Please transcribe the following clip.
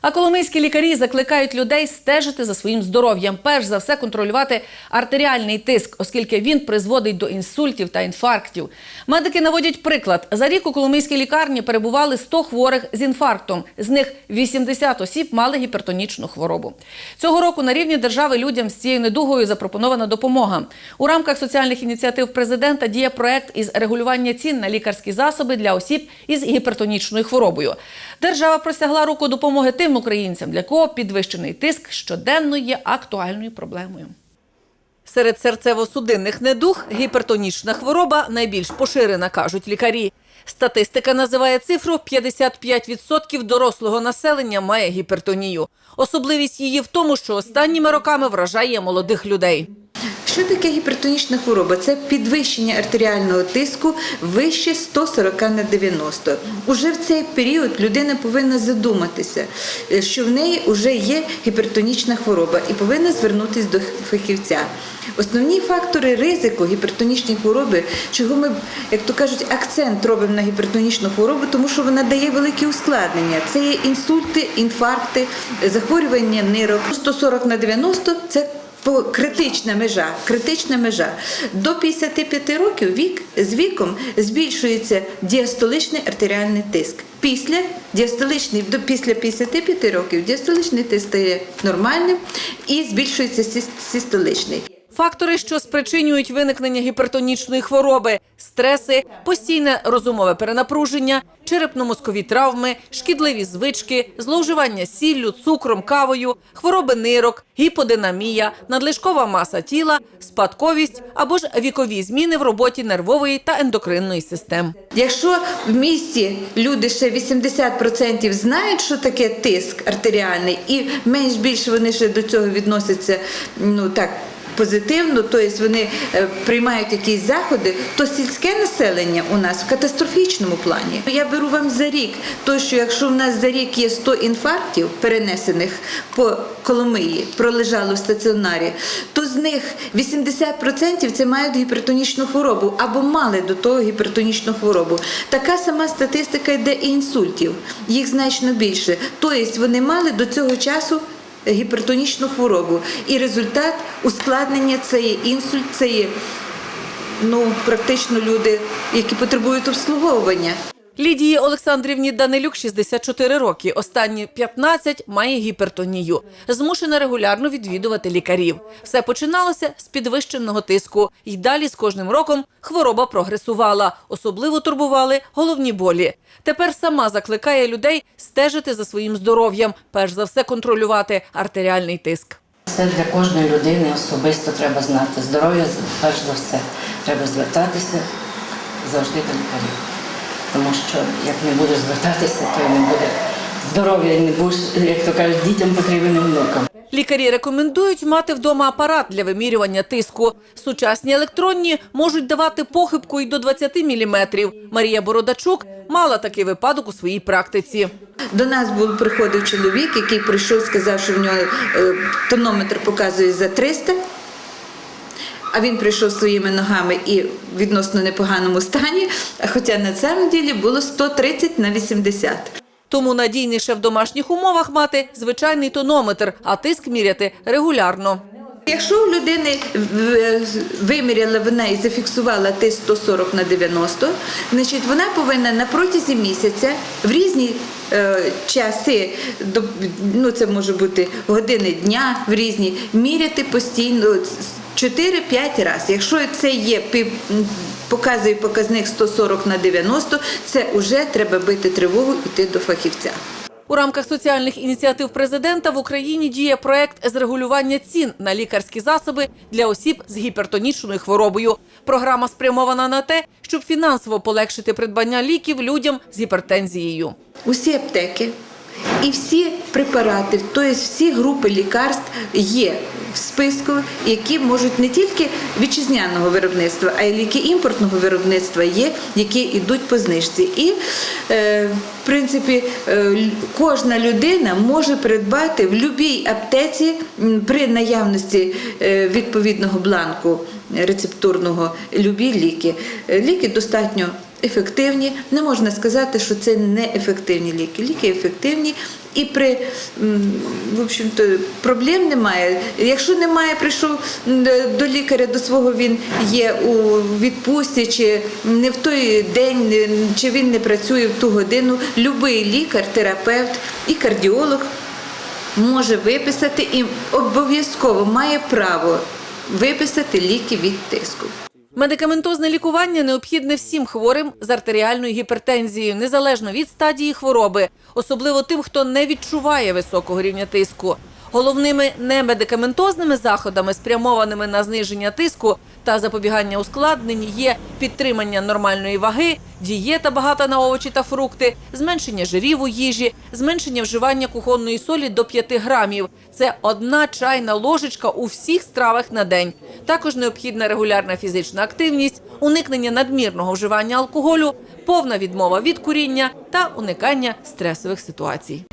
А коломийські лікарі закликають людей стежити за своїм здоров'ям, перш за все контролювати артеріальний тиск, оскільки він призводить до інсультів та інфарктів. Медики наводять приклад: за рік у коломийській лікарні перебували 100 хворих з інфарктом. З них 80 осіб мали гіпертонічну хворобу. Цього року на рівні держави людям з цією недугою запропонована допомога. У рамках соціальних ініціатив президента діє проект із регулювання цін на лікарські засоби для осіб із гіпертонічною хворобою. Держава простягла руку допомоги тим українцям, для кого підвищений тиск щоденно є актуальною проблемою. Серед серцево-судинних недуг гіпертонічна хвороба найбільш поширена, кажуть лікарі. Статистика називає цифру 55% дорослого населення має гіпертонію. Особливість її в тому, що останніми роками вражає молодих людей. Що таке гіпертонічна хвороба? Це підвищення артеріального тиску вище 140 на 90. Уже в цей період людина повинна задуматися, е, що в неї вже є гіпертонічна хвороба і повинна звернутися до фахівця. Основні фактори ризику гіпертонічної хвороби, чого ми, як то кажуть, акцент робимо на гіпертонічну хворобу, тому що вона дає великі ускладнення. Це є інсульти, інфаркти, захворювання нирок. 140 на 90 – це критична межа, критична межа. До 55 років вік, з віком збільшується діастоличний артеріальний тиск. Після діастоличний, до після 55 років діастоличний тиск стає нормальним і збільшується систоличний. Фактори, що спричинюють виникнення гіпертонічної хвороби: стреси, постійне розумове перенапруження, черепно-мозкові травми, шкідливі звички, зловживання сіллю, цукром, кавою, хвороби нирок, гіподинамія, надлишкова маса тіла, спадковість або ж вікові зміни в роботі нервової та ендокринної систем. Якщо в місті люди ще 80% знають, що таке тиск артеріальний, і менш більше вони ще до цього відносяться, ну так. Позитивно, тобто вони е, приймають якісь заходи, то сільське населення у нас в катастрофічному плані. Я беру вам за рік, то що якщо в нас за рік є 100 інфарктів, перенесених по Коломиї, пролежало в стаціонарі, то з них 80% це мають гіпертонічну хворобу або мали до того гіпертонічну хворобу. Така сама статистика йде і інсультів, їх значно більше. Тобто вони мали до цього часу гіпертонічну хворобу. І результат ускладнення це є інсульт, це є ну, практично люди, які потребують обслуговування. Лідії Олександрівні Данилюк 64 роки. Останні 15 має гіпертонію. Змушена регулярно відвідувати лікарів. Все починалося з підвищеного тиску. І далі з кожним роком хвороба прогресувала. Особливо турбували головні болі. Тепер сама закликає людей стежити за своїм здоров'ям, перш за все контролювати артеріальний тиск. Це для кожної людини особисто треба знати. Здоров'я перш за все. Треба звертатися завжди до лікарів. Тому що як не будеш звертатися, то не буде здоров'я, не будеш, як то кажуть, дітям потрібним внукам. Лікарі рекомендують мати вдома апарат для вимірювання тиску. Сучасні електронні можуть давати похибку й до 20 міліметрів. Марія Бородачук мала такий випадок у своїй практиці. До нас був приходив чоловік, який прийшов, сказав, що в нього е, тонометр показує за 300. А він прийшов своїми ногами і в відносно непоганому стані, хоча на цьому ділі було 130 на 80. Тому надійніше в домашніх умовах мати звичайний тонометр, а тиск міряти регулярно. Якщо у людини виміряла вона і зафіксувала тиск 140 на 90, значить вона повинна на протязі місяця в різні е, часи, ну це може бути години дня, в різні, міряти постійно 4-5 разів. Якщо це є показує показник 140 на 90, це вже треба бити тривогу і йти до фахівця. У рамках соціальних ініціатив президента в Україні діє проект з регулювання цін на лікарські засоби для осіб з гіпертонічною хворобою. Програма спрямована на те, щоб фінансово полегшити придбання ліків людям з гіпертензією. Усі аптеки і всі препарати, тобто всі групи лікарств є в списку, які можуть не тільки вітчизняного виробництва, а й ліки імпортного виробництва є, які йдуть по знижці. І е, в принципі е, кожна людина може придбати в будь-якій аптеці при наявності е, відповідного бланку рецептурного любі ліки. Ліки достатньо ефективні. Не можна сказати, що це не ефективні ліки. Ліки ефективні. І при в общем-то проблем немає. Якщо немає, прийшов до лікаря до свого, він є у відпустці, чи не в той день, чи він не працює в ту годину. Любий лікар, терапевт і кардіолог може виписати і обов'язково має право виписати ліки від тиску. Медикаментозне лікування необхідне всім хворим з артеріальною гіпертензією, незалежно від стадії хвороби, особливо тим, хто не відчуває високого рівня тиску. Головними немедикаментозними заходами, спрямованими на зниження тиску та запобігання ускладнень, є підтримання нормальної ваги, дієта багата на овочі та фрукти, зменшення жирів у їжі, зменшення вживання кухонної солі до 5 грамів. Це одна чайна ложечка у всіх стравах на день. Також необхідна регулярна фізична активність, уникнення надмірного вживання алкоголю, повна відмова від куріння та уникання стресових ситуацій.